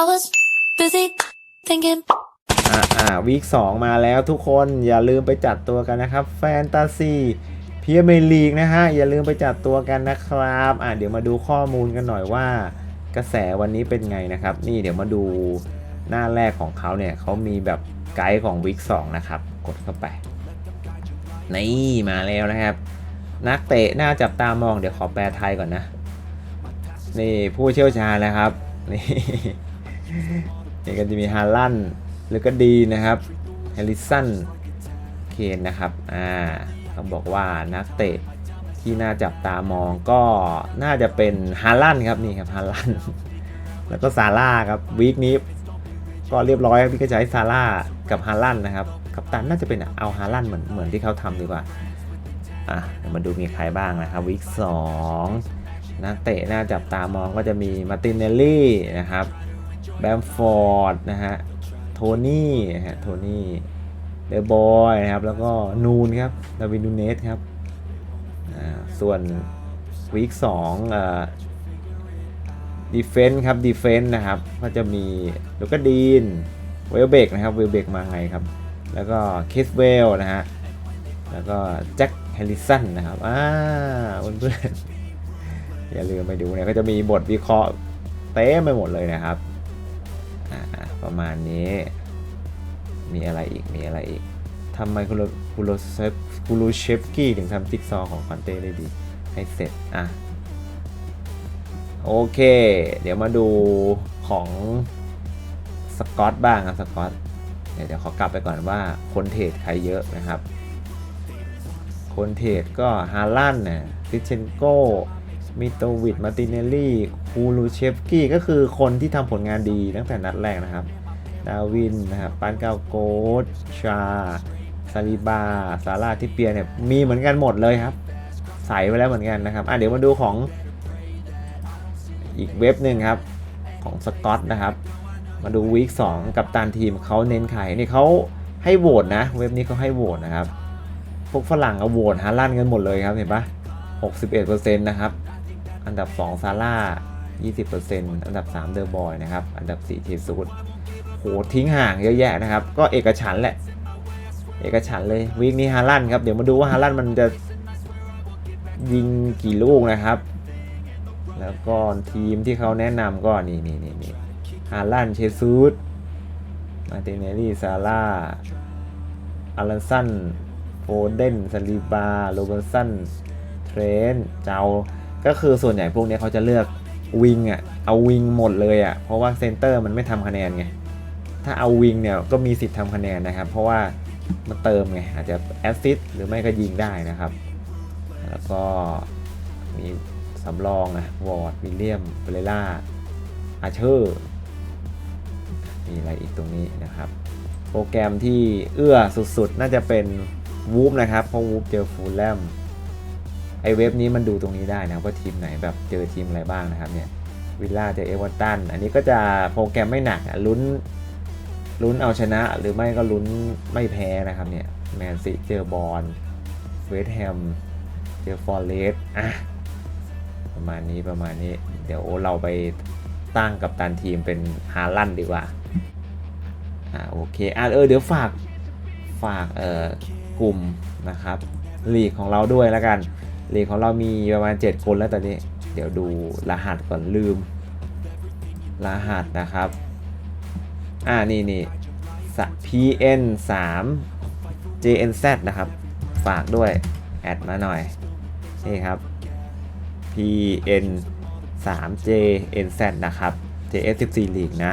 I was busy thinking. อ่าอ่าวีคสองมาแล้วทุกคนอย่าลืมไปจัดตัวกันนะครับ แฟนตาซีพีเมลีกนะฮะ อย่าลืมไปจัดตัวกันนะครับ อ่าเดี๋ยวมาดูข้อมูลกันหน่อยว่ากระแสวันนี้เป็นไงนะครับ นี่เดี๋ยวมาดูหน้าแรกของเขาเนี่ยเขามีแบบไกด์ของวีคสองนะครับ กดเข้าไป นี่มาแล้วนะครับ นักเตะน่าจับตามองเดี๋ยวขอแปลไทยก่อนนะ นี่ผู้เชี่ยวชาญนะครับ นี่ นี่ก็จะมีฮาลันด์หรือก็ดีนะครับแฮริสันเคนนะครับอ่าเขาบอกว่านักเตะที่น่าจับตามองก็น่าจะเป็นฮาลันครับนี่ครับฮาลันแล้วก็ซาร่าครับวีคนี้ก็เรียบร้อยพี่ก็ใช้ซาร่ากับฮาลันนะครับกัปตันน่าจะเป็นเอาฮาลันด์เหมือนเหมือนที่เขาทำดีกว่าอะเดี๋ยวมาดูมีใครบ้างนะครับวีคสองนักเตะน่าจับตามองก็จะมีมาตินเนลลี่นะครับ แบมฟอร์ดนะฮะ โทนี่นะฮะ โทนี่ เดอะบอยนะครับ แล้วก็นูนครับ ดาวินนูเนสครับอ่าส่วนวีคสองอ่อดีเฟนส์ครับดีเฟนส์นะครับ ก็จะมีลูกดีนเวลเบกนะครับเวลเบกมาไงครับ แล้วก็เคสเวลนะฮะ แล้วก็แจ็คแฮริสันนะครับ อ่าเพื่อนๆอย่าลืมไปดูเนี่ยก็จะมีบทวิเคราะห์เต็มไปหมดเลยนะครับ ประมาณนี้ มีอะไรอีก มีอะไรอีกทำไมคุโรคุโรเซฟคุโรเชฟกี้ถึงทำจิ๊กซอว์ของคอนเต้ได้ดี ให้เสร็จ อะ โอเค เดี๋ยวมาดูของสกอตบ้างครับสกอตเดี๋ยวเดี๋ยวขอกลับไปก่อนว่าคนเทรดใครเยอะนะครับ คนเทรดก็ฮาลันเนี่ยฟิเชนโก มิโตวิดมาติเนลลี่ คูลูเชฟกี้ ก็คือคนที่ทำผลงานดีตั้งแต่นัดแรกนะครับ ดาวินนะครับปานเกาโกดชาซาลิบาซาร่าทิเปียเนี่ยมีเหมือนกันหมดเลยครับ ใส่ไว้แล้วเหมือนกันนะครับ อะเดี๋ยวมาดูของอีกเว็บหนึ่งครับ ของสกอตนะครับ มาดูวีค2กับตันทีมเขาเน้นใครนี่เขาให้โหวตนะ เว็บนี้เขาให้โหวตนะครับ พวกฝรั่งเอาโหวตฮาลั่นกันหมดเลยครับเห็นปะ61%นะครับ อันดับ 2 ซาร่า 20%อันดับ 3 เดอร์บอยนะครับ อันดับ 4 เทซูดโหทิ้งห่างเยอะแยะนะครับ ก็เอกฉันแหละ เอกฉันเลยวีคนี้ฮาลันครับ เดี๋ยวมาดูว่าฮาลันมันจะยิงกี่ลูกนะครับ แล้วก็ทีมที่เขาแนะนำก็นี่นี่นี่นี่ฮาลันเชซูดมาติเนลี่ซาร่าอารันสันโฟเดนซาลิบา โรเบร์สัน เทรน เจ้า ก็คือส่วนใหญ่พวกนี้เขาจะเลือกวิงอะเอาวิงหมดเลยอะเพราะว่าเซนเตอร์มันไม่ทำคะแนนไงถ้าเอาวิงเนี่ยก็มีสิทธิ์ทำคะแนนนะครับ เพราะว่ามันเติมไงอาจจะแอสซิสหรือไม่ก็ยิงได้นะครับ แล้วก็มีสำรองนะวอร์ดวิลเลียมเบเลล่าอาเชอร์มีอะไรอีกตรงนี้นะครับ โปรแกรมที่เอื้อสุดๆ น่าจะเป็นวูฟนะครับเพราะวูฟเจอฟูลแลม ไอเว็บนี้มันดูตรงนี้ได้นะว่าทีมไหนแบบเจอทีมอะไรบ้างนะครับเนี่ยวิลล่าเจอเอเวอร์ตันอันนี้ก็จะโปรแกรมไม่หนักลุ้นลุ้นเอาชนะหรือไม่ก็ลุ้นไม่แพ้นะครับเนี่ยแมนซีเจอบอลเวสต์แฮมเจอฟอร์เรสอะประมาณนี้ประมาณนี้ เดี๋ยวเราไปตั้งกับตันทีมเป็นฮาลันดีกว่าอ่าโอเคอะเออเดี๋ยวฝากฝากเอ่อกลุ่มนะครับลีกของเราด้วยแล้วกัน ลีของเรามีประมาณ 7 คนแล้วตอนนี้ เดี๋ยวดูรหัสก่อนลืม รหัสนะครับ อ่านี่นี่ PN 3 JNZ นะครับ ฝากด้วย แอดมาหน่อย นี่ครับ PN 3 JNZ นะครับ JS14 ลีกนะ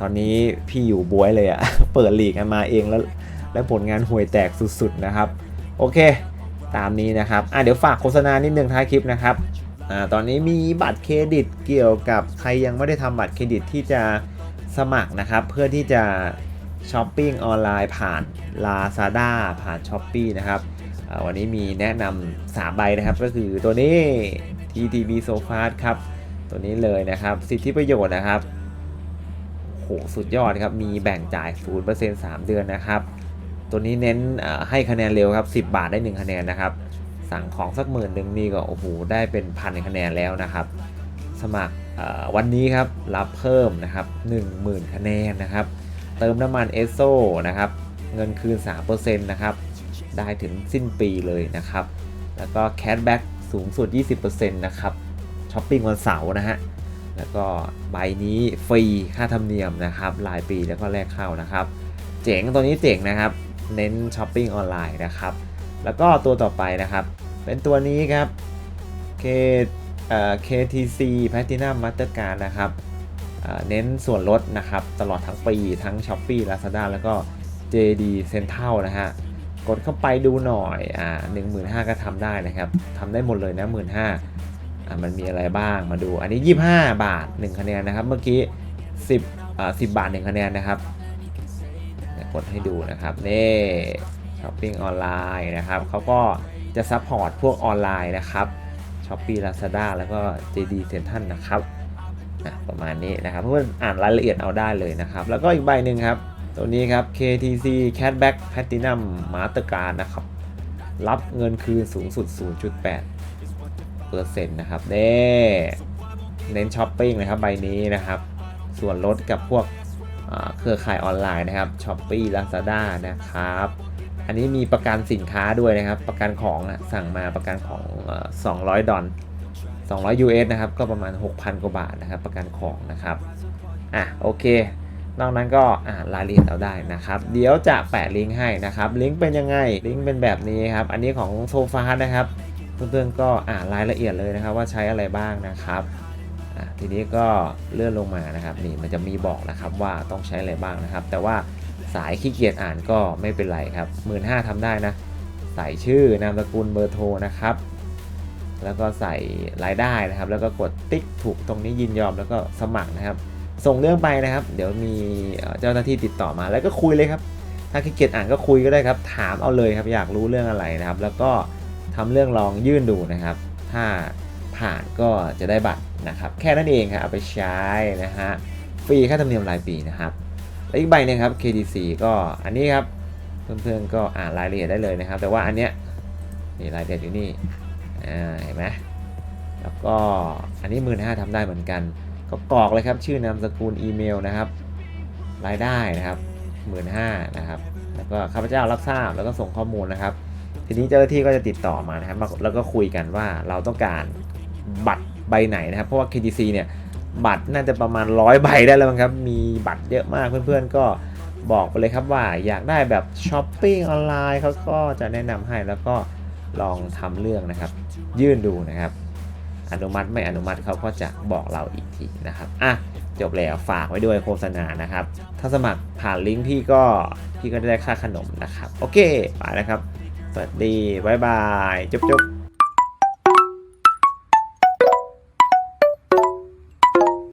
ตอนนี้พี่อยู่บวยเลยอะเปิดลีกมาเองแล้ว และผลงานห่วยแตกสุดๆนะครับ โอเค ตามนี้นะครับอะเดี๋ยวฝากโฆษณานิดนึงท้ายคลิปนะครับอ่าตอนนี้มีบัตรเครดิตเกี่ยวกับใครยังไม่ได้ทำบัตรเครดิตที่จะสมัครนะครับ เพื่อที่จะช้อปปิ้งออนไลน์ผ่าน Lazada ผ่าน s h อ p e e นะครับอ่าวันนี้มีแนะนำ3ใบนะครับก็คือตัวนี้ TTB s o f a ครับ ตัวนี้เลยนะครับ สิทธิประโยชน์นะครับโหสุดยอดครับ มีแบ่งจ่าย 0% 3 เดือนนะครับ ตัวนี้เน้นให้คะแนนเร็วครับ 10 บาทได้ 1 คะแนนนะครับ สั่งของสักหมื่นหนึ่งนี่ก็โอ้โหได้เป็นพันคะแนนแล้วนะครับ สมัครวันนี้ครับรับเพิ่มนะครับ10,000 คะแนนนะครับ เติมน้ำมันเอสโซนะครับ เงินคืน 3%นะครับ ได้ถึงสิ้นปีเลยนะครับ แล้วก็แค s แบ็กสูงสุด 20%นะครับช้อปปิ้งวันเสาร์นะฮะแล้วก็ใบนี้ฟรีค่าธรรมเนียมนะครับรายปีแล้วก็แลกเข้านะครับ เจ๋งตัวนี้เจ๋งนะครับ เน้นช้อปปิ้งออนไลน์นะครับ แล้วก็ตัวต่อไปนะครับ เป็นตัวนี้ครับ K เอ่อ KTC Platinum Mastercard นะครับเน้นส่วนลดนะครับ ตลอดทั้งปีทั้ง Shopee Lazada แล้วก็ JD Central นะฮะ กดเข้าไปดูหน่อยอ่า15,000ก็ทำได้นะครับทำได้หมดเลยนะ15,000อ่ามันมีอะไรบ้างมาดู อันนี้ 25 บาท 1 คะแนนนะครับ เมื่อกี้ 10อ่า10 บาท 1 คะแนนนะครับ ดให้ดูนะครับนี่ช้อปปิ้งออนไลน์นะครับเขาก็จะซัพพอร์ตพวกออนไลน์นะครับ s h o p e e Lazada แล้วก็ JD Central นะครับอะประมาณนี้นะครับเพื่อนอ่านรายละเอียดเอาได้เลยนะครับ แล้วก็อีกใบหนึ่งครับ ตัวนี้ครับ KTC Cashback Platinum Mastercard นะครับ รับเงินคืนสูงสุด 0.8เปอร์เซ็นต์นะครับเน่เน้นช้อปปิ้งนะครับใบนี้นะครับ ส่วนลดกับพวก เครือข่ายออนไลน์นะครับ Shopee Lazada นะครับ อันนี้มีประกันสินค้าด้วยนะครับ ประกันของอะสั่งมาประกันของเอ่อ200 ดอล200 US นะครับ ก็ประมาณ 6,000 กว่าบาทนะครับ ประกันของนะครับ อะโอเคนอกนั้นก็อ่านรายละเอียดเอาได้นะครับ เดี๋ยวจะแปะลิงก์ให้นะครับ ลิงก์เป็นยังไง ลิงก์เป็นแบบนี้ครับ อันนี้ของโซฟานะครับ เพื่อนๆก็อ่านรายละเอียดเลยนะครับ ว่าใช้อะไรบ้างนะครับ ทีนี้ก็เลื่อนลงมานะครับนี่มันจะมีบอกนะครับว่าต้องใช้อะไรบ้างนะครับ แต่ว่าสายขี้เกียจอ่านก็ไม่เป็นไรครับ1 5ื่นาทำได้นะ ใส่ชื่อนามสกุลเบอร์โทรนะครับ แล้วก็ใส่รายได้นะครับ แล้วก็กดติ๊กถูกตรงนี้ยินยอมแล้วก็สมัครนะครับ ส่งเรื่องไปนะครับ เดี๋ยวมีเอ่อเจ้าหน้าที่ติดต่อมาแล้วก็คุยเลยครับ ถ้าขี้เกียจอ่านก็คุยก็ได้ครับ ถามเอาเลยครับอยากรู้เรื่องอะไรนะครับ แล้วก็ทำเรื่องลองยื่นดูนะครับ ถ้าผ่านก็จะได้บัตร นะครับแค่นั้นเองครับเอาไปใช้นะฮะฟรีค่าธรรมเนียมรายปีนะครับและอีกใบหนึงครับ KTC ก็อันนี้ครับเพื่อนๆก็อ่านรายละเอียดได้เลยนะครับ แต่ว่าอันเนี้ยนี่รายละเอียดอยู่นี่อ่าเห็นไหมแล้วก็อันนี้หมื่นห้าทำได้เหมือนกัน ก็กรอกเลยครับชื่อนามสกุลอีเมลนะครับรายได้นะครับหมื่นห้านะครับแล้วก็ข้าพเจ้ารับทราบแล้วก็ส่งข้อมูลนะครับ ทีนี้เจ้าหน้าที่ก็จะติดต่อมานะครับแล้วก็คุยกันว่าเราต้องการบัตร ใบไหนนะครับ เพราะว่า KTC เนี่ยบัตรน่าจะประมาณร้อยใบได้แล้วมั้งครับ มีบัตรเยอะมากเพื่อนๆ ก็บอกไปเลยครับว่าอยากได้แบบช้อปปิ้งออนไลน์เขาก็จะแนะนำให้แล้วก็ลองทำเรื่องนะครับ ยื่นดูนะครับ อนุมัติไม่อนุมัติเขาก็จะบอกเราอีกทีนะครับอะจบแล้วฝากไว้ด้วยโฆษณานะครับ ถ้าสมัครผ่านลิงก์พี่ก็พี่ก็ได้ค่าขนมนะครับ โอเคไปแล้วครับ สวัสดี บ๊ายบาย จบจุ๊บ